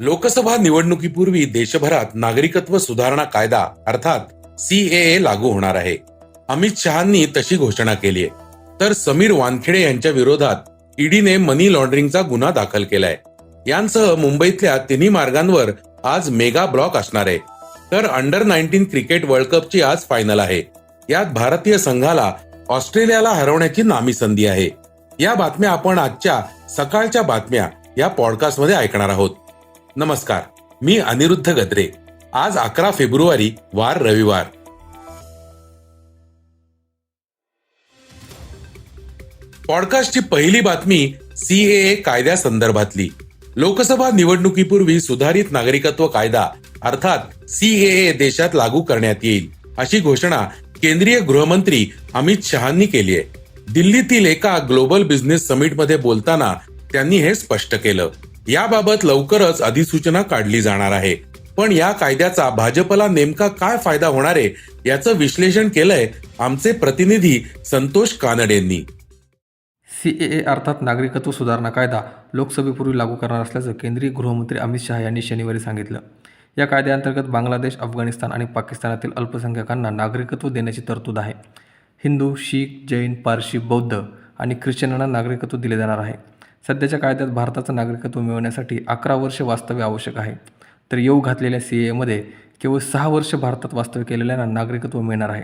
लोकसभा निवडणुकीपूर्वी देशभरात नागरिकत्व सुधारणा कायदा अर्थात सीएए लागू होणार आहे. अमित शहानी तशी घोषणा केली आहे तर समीर वानखेडे यांच्या विरोधात ईडीने मनी लॉन्ड्रिंगचा गुन्हा दाखल केलाय. यांसह मुंबईतल्या तिन्ही मार्गांवर आज मेगा ब्लॉक असणार आहे. तर अंडर नाईन्टीन क्रिकेट वर्ल्ड कपची आज फायनल आहे. यात भारतीय संघाला ऑस्ट्रेलियाला हरवण्याची नामी संधी आहे. या बातम्या आपण आजच्या सकाळच्या बातम्या या पॉडकास्टमध्ये ऐकणार आहोत. नमस्कार मी अनिरुद्ध गद्रे. आज अकरा फेब्रुवारी वार रविवार. पॉडकास्टची पहिली बातमी सीएए कायद्या संदर्भातली. लोकसभा निवडणुकीपूर्वी सुधारित नागरिकत्व कायदा अर्थात सीएए देशात लागू करण्यात येईल अशी घोषणा केंद्रीय गृहमंत्री अमित शहानी केली आहे. दिल्लीतील एका ग्लोबल बिझनेस समिटमध्ये बोलताना त्यांनी हे स्पष्ट केलं. याबाबत लवकरच अधिसूचना काढली जाणार आहे. पण या कायद्याचा भाजपला नेमका काय फायदा होणार आहे याचं विश्लेषण केलंय आमचे प्रतिनिधी संतोष कानड यांनी. सी ए ए अर्थात नागरिकत्व सुधारणा कायदा लोकसभेपूर्वी लागू करणार असल्याचं केंद्रीय गृहमंत्री अमित शहा यांनी शनिवारी सांगितलं. या कायद्याअंतर्गत बांगलादेश अफगाणिस्तान आणि पाकिस्तानातील अल्पसंख्याकांना नागरिकत्व देण्याची तरतूद आहे. हिंदू शीख जैन पारशी बौद्ध आणि ख्रिश्चनांना नागरिकत्व दिले जाणार आहे. सध्याच्या कायद्यात भारताचं नागरिकत्व मिळवण्यासाठी अकरा वर्ष वास्तव्य आवश्यक आहे. तर येऊ घातलेल्या सी एमध्ये केवळ सहा वर्ष भारतात वास्तव्य केलेल्यांना नागरिकत्व मिळणार आहे.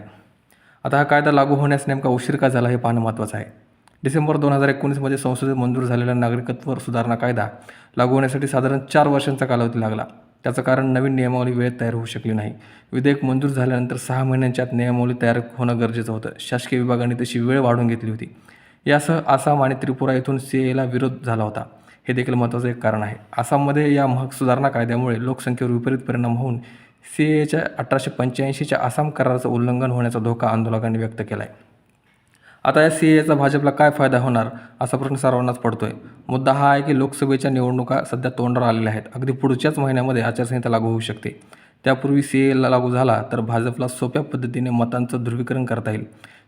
आता हा कायदा लागू होण्यास नेमका उशीर का झाला हे पाहणं महत्त्वाचं आहे. डिसेंबर दोन हजार एकोणीसमध्ये संसदेत मंजूर झालेला नागरिकत्व सुधारणा कायदा लागू होण्यासाठी साधारण चार वर्षांचा कालावधी लागला. त्याचं कारण नवीन नियमावली वेळेत तयार होऊ शकली नाही. विधेयक मंजूर झाल्यानंतर सहा महिन्यांच्या आत नियमावली तयार होणं गरजेचं होतं. शासकीय विभागाने तशी वेळ वाढवून घेतली होती. यासह आसाम आणि त्रिपुरा येथून सी एला विरोध झाला होता. हे देखील महत्त्वाचं एक कारण आहे. आसाममध्ये या महक सुधारणा कायद्यामुळे लोकसंख्येवर विपरीत परिणाम होऊन सी एच्या अठराशे पंच्याऐंशीच्या आसाम कराराचं उल्लंघन होण्याचा धोका आंदोलकांनी व्यक्त केला आहे आता या सी एचा भाजपला काय फायदा होणार असा प्रश्न सर्वांनाच पडतोय. मुद्दा हा आहे की लोकसभेच्या निवडणुका सध्या तोंडावर आलेल्या आहेत. अगदी पुढच्याच महिन्यामध्ये आचारसंहिता लागू होऊ शकते. त्यापूर्वी सी एला लागू झाला तर भाजपला सोप्या पद्धतीने मतांचं ध्रुवीकरण करता येईल.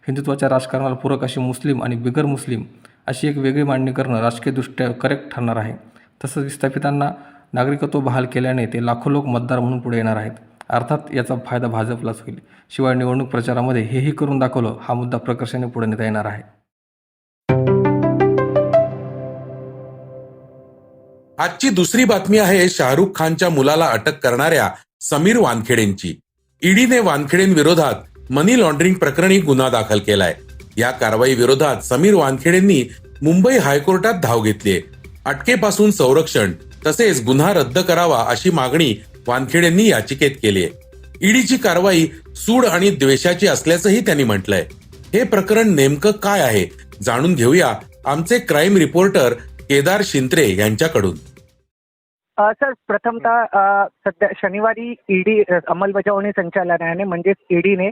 हिंदुत्वाच्या राजकारणाला पूरक अशी मुस्लिम आणि बिगर मुस्लिम अशी एक वेगळी मांडणी करणं राजकीयदृष्ट्या करेक्ट ठरणार आहे. तसंच विस्थापितांना नागरिकत्व बहाल केल्याने ते लाखो लोक मतदार म्हणून पुढे येणार आहेत. अर्थात याचा फायदा भाजपलाच होईल. शिवाय निवडणूक प्रचारामध्ये हेही करून दाखवलं हा मुद्दा प्रकर्षाने पुढे नेता येणार आहे. आजची दुसरी बातमी आहे शाहरुख खानच्या मुलाला अटक करणाऱ्या समीर वानखेडेंची. ईडीने वानखेडेंविरोधात मनी लॉन्ड्रिंग प्रकरणी गुन्हा दाखल केलाय. या कारवाई विरोधात समीर वानखेडेंनी मुंबई हायकोर्टात धाव घेतलीय. अटकेपासून संरक्षण तसेच गुन्हा रद्द करावा अशी मागणी वानखेडेंनी याचिकेत केली आहे ईडीची कारवाई सूड आणि द्वेषाची असल्याचंही त्यांनी म्हटलंय. हे प्रकरण नेमकं काय आहे? जाणून घेऊया आमचे क्राईम रिपोर्टर केदार शिंत्रे यांच्याकडून. सर प्रथमतः सध्या शनिवारी ईडी अंमलबजावणी संचालनालयाने म्हणजेच ईडीने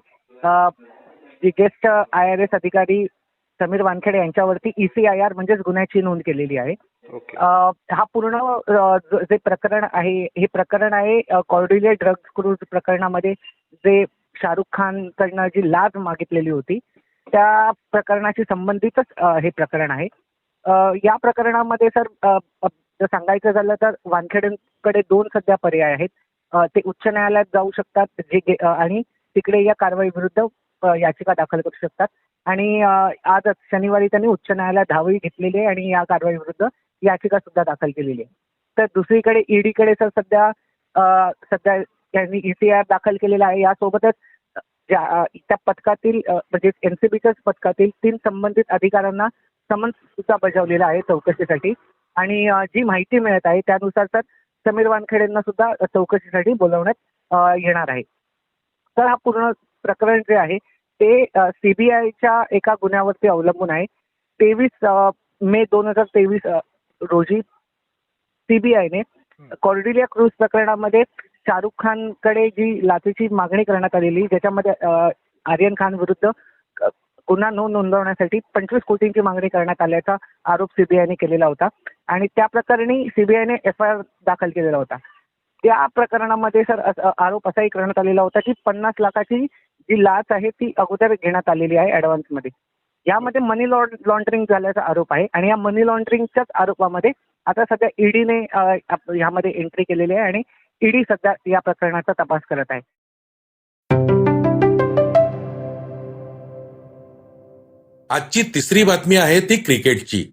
जी गेस्ट आय आर एस अधिकारी समीर वानखेडे यांच्यावरती ईसीआयआर म्हणजेच गुन्ह्याची नोंद केलेली आहे. हा पूर्ण ज- प्रकरण आहे हे प्रकरण आहे कॉर्डिले ड्रग्ज क्रूज प्रकरणामध्ये जे शाहरुख खानकडनं जी लाच मागितलेली होती त्या प्रकरणाशी संबंधितच हे प्रकरण आहे. या प्रकरणामध्ये सर जर सांगायचं झालं तर वानखेडेंकडे दोन सध्या पर्याय आहेत. ते उच्च न्यायालयात जाऊ शकतात जे गे- आणि तिकडे या कारवाई विरुद्ध याचिका दाखल करू शकतात. आणि आजच शनिवारी त्यांनी उच्च न्यायालयात धावही घेतलेली आहे आणि या कारवाई विरुद्ध याचिका सुद्धा दाखल केलेली आहे. तर दुसरीकडे ईडीकडे सर सध्या सध्या त्यांनी ईसीआर दाखल केलेला आहे. यासोबतच ज्या त्या पथकातील म्हणजे एनसीबीच्या पथकातील तीन संबंधित अधिकाऱ्यांना समन्स सुद्धा बजावलेला आहे चौकशीसाठी. आणि जी माहिती मिळत आहे त्यानुसार सर समीर वानखेडेंना सुद्धा चौकशीसाठी बोलवण्यात येणार आहे. तर हा पूर्ण प्रकरण जे आहे ते सीबीआयच्या एका गुन्ह्यावरती अवलंबून आहे. तेवीस मे दोन हजार तेवीस रोजी सीबीआयने कॉर्डिलिया क्रूज प्रकरणामध्ये शाहरुख खानकडे जी लाचेची मागणी करण्यात आलेली ज्याच्यामध्ये आर्यन खान विरुद्ध गुन्हा नोंद नोंदवण्यासाठी पंचवीस कोटींची मागणी करण्यात आल्याचा आरोप सीबीआयने केलेला होता. आणि त्या प्रकरणी सीबीआयने एफ आय आर दाखल केलेला होता. त्या प्रकरणामध्ये सर आरोप असाही करण्यात आलेला होता की पन्नास लाखाची जी लाच आहे ती अगोदर घेण्यात आलेली आहे ॲडव्हान्समध्ये यामध्ये मनी लॉन्ड्रिंग झाल्याचा आरोप आहे आणि या मनी लॉन्ड्रिंगच्याच आरोपामध्ये आता सध्या ईडीने ह्यामध्ये एंट्री केलेली आहे आणि ईडी सध्या या प्रकरणाचा तपास करत आहे. आजची तिसरी बातमी आहे ती क्रिकेटची.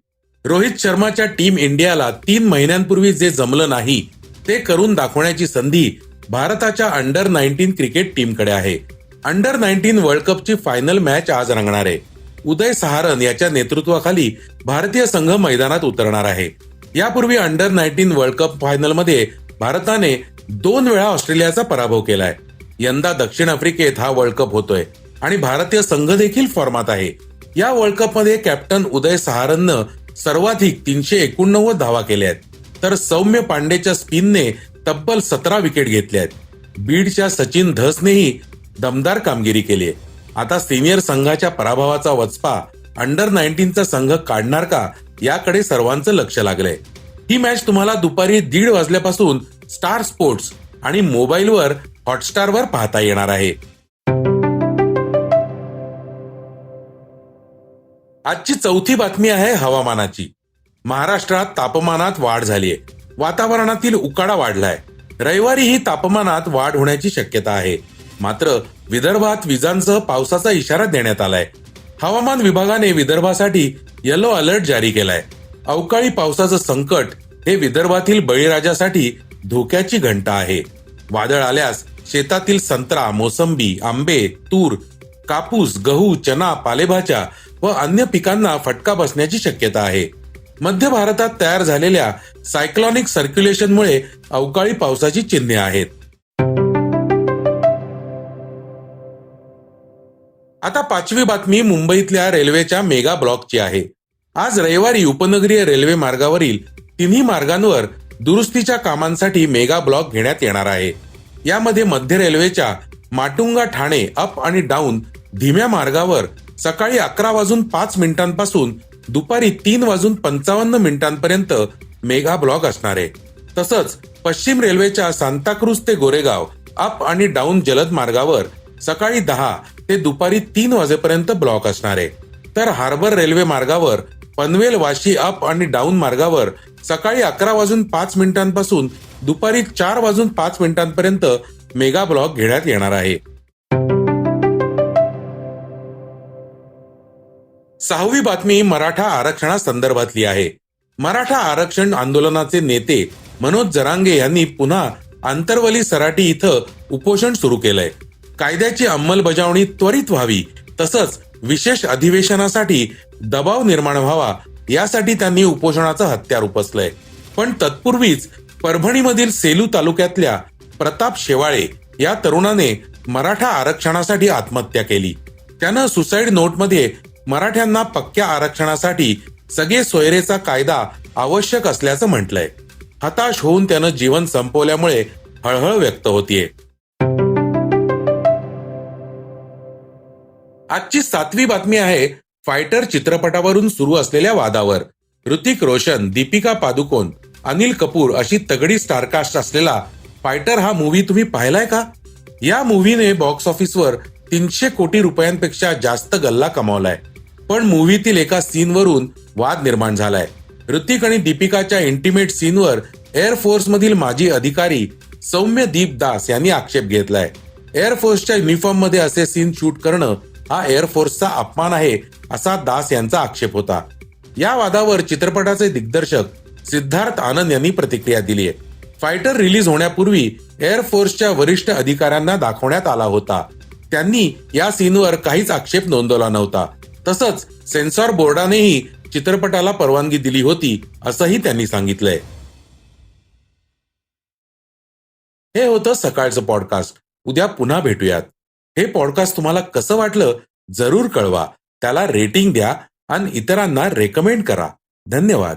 रोहित शर्माच्या टीम इंडियाला तीन महिन्यांपूर्वी जे जमलं नाही ते करून दाखवण्याची संधी भारताच्या अंडर नाईन्टीन क्रिकेट टीमकडे आहे. अंडर नाईन्टीन वर्ल्ड कपची फायनल मॅच आज रंगणार आहे. उदय सहारन याच्या नेतृत्वाखाली भारतीय संघ मैदानात उतरणार आहे. यापूर्वी अंडर नाईन्टीन वर्ल्ड कप फायनलमध्ये भारताने दोन वेळा ऑस्ट्रेलियाचा पराभव केलाय. यंदा दक्षिण आफ्रिकेत हा वर्ल्ड कप होतोय आणि भारतीय संघ देखील फॉर्मात आहे. या वर्ल्ड कपमध्ये कॅप्टन उदय सहारननं सर्वाधिक तीनशे एकोणनव्वद धावा केल्या आहेत. तर सौम्य पांडेच्या स्पिनने तब्बल सतरा विकेट घेतल्या आहेत. बीडच्या सचिन धसनेही दमदार कामगिरी केली आहे. आता सिनियर संघाच्या पराभवाचा वचपा अंडर नाईन्टीनचा संघ काढणार का याकडे सर्वांचं लक्ष लागलंय. ही मॅच तुम्हाला दुपारी दीड वाजल्यापासून स्टार स्पोर्ट्स आणि मोबाईलवर हॉटस्टारवर पाहता येणार आहे. आजची चौथी बातमी आहे हवामानाची. महाराष्ट्रात तापमानात वाढ झाली आहे वातावरणातील उकाडा वाढलाय. रविवारीही तापमानात वाढ होण्याची शक्यता आहे. मात्र विदर्भात विजांसह पावसाचा इशारा देण्यात आलाय. हवामान विभागाने विदर्भासाठी येलो अलर्ट जारी केलाय. अवकाळी पावसाचं संकट हे विदर्भातील बळीराजासाठी धोक्याची घंटा आहे. वादळ आल्यास शेतातील संत्रा मोसंबी आंबे तूर कापूस गहू चना पालेभाज्या व अन्य पिकांना फटका बसण्याची शक्यता आहे. मध्य भारतात तयार झालेल्या सायक्लॉनिक सर्क्युलेशनमुळे अवकाळी पावसाची चिन्हे आहेत. आता पाचवी बातमी मुंबईतल्या रेल्वेच्या मेगा ब्लॉकची आहे. आज रविवारी उपनगरीय रेल्वे मार्गावरील तिन्ही मार्गांवर दुरुस्तीच्या कामांसाठी मेगा ब्लॉक घेण्यात येणार आहे. यामध्ये मध्य रेल्वेच्या माटुंगा ठाणे अप आणि डाऊन धीम्या मार्गावर सकाळी अकरा वाजून पाच मिनिटांपासून दुपारी तीन वाजून पंचावन्न मिनिटांपर्यंत मेगा ब्लॉक असणार आहे. तसंच पश्चिम रेल्वेच्या सांताक्रूज ते गोरेगाव अप आणि डाऊन जलद मार्गावर सकाळी दहा ते दुपारी तीन वाजेपर्यंत ब्लॉक असणार आहे. तर हार्बर रेल्वे मार्गावर पनवेल वाशी अप आणि डाऊन मार्गावर सकाळी अकरा वाजून पाच मिनिटांपासून दुपारी चार वाजून पाच मिनिटांपर्यंत मेगा ब्लॉक घेण्यात येणार आहे. सहावी बातमी मराठा आरक्षणासंदर्भातली आहे. मराठा आरक्षण आंदोलनाचे नेते मनोज जरांगे यांनी पुन्हा आंतरवली सराटी इथं उपोषण सुरू केलंय. कायद्याची अंमलबजावणी त्वरित व्हावी तसंच विशेष अधिवेशनासाठी दबाव निर्माण व्हावा यासाठी त्यांनी उपोषणाचं हत्यार उपसलंय. पण तत्पूर्वीच परभणीमधील सेलू तालुक्यातल्या प्रताप शेवाळे या तरुणाने मराठा आरक्षणासाठी आत्महत्या केली. त्यानं सुसाईड नोटमध्ये मराठ्यांना पक्क्या आरक्षणासाठी सगळे सोयरेचा कायदा आवश्यक असल्याचं म्हटलंय. हताश होऊन त्यानं जीवन संपवल्यामुळे हळहळ व्यक्त होतीये. आजची सातवी बातमी आहे फायटर चित्रपटावरून सुरू असलेल्या वादावर. ऋतिक रोशन दीपिका पादुकोण अनिल कपूर अशी तगडी स्टारकास्ट असलेला फायटर हा मूवी तुम्ही पाहिलाय का? या मूवीने बॉक्स ऑफिसवर तीनशे कोटी रुपयांपेक्षा जास्त गल्ला कमावलाय. पण मूवीतील एका सीनवरून वाद निर्माण झालाय. ऋतिक आणि दीपिकाच्या इंटिमेट सीनवर एअरफोर्स मधील माजी अधिकारी सौम्य दीप दास यांनी आक्षेप घेतलाय. एअरफोर्सच्या युनिफॉर्ममध्ये असे सीन शूट करणं हा एअरफोर्सचा अपमान आहे असा दास यांचा आक्षेप होता. या वादावर चित्रपटाचे दिग्दर्शक सिद्धार्थ आनंद यांनी प्रतिक्रिया दिली आहे फायटर रिलीज होण्यापूर्वी एअरफोर्सच्या वरिष्ठ अधिकाऱ्यांना दाखवण्यात आला होता. त्यांनी या सीनवर काहीच आक्षेप नोंदवला नव्हता. तसंच सेन्सॉर बोर्डानेही चित्रपटाला परवानगी दिली होती असंही त्यांनी सांगितलंय. हे होतं सकाळचं पॉडकास्ट. उद्या पुन्हा भेटूयात. हे पॉडकास्ट तुम्हाला कसं वाटलं जरूर कळवा. त्याला रेटिंग द्या आणि इतरांना रेकमेंड करा. धन्यवाद.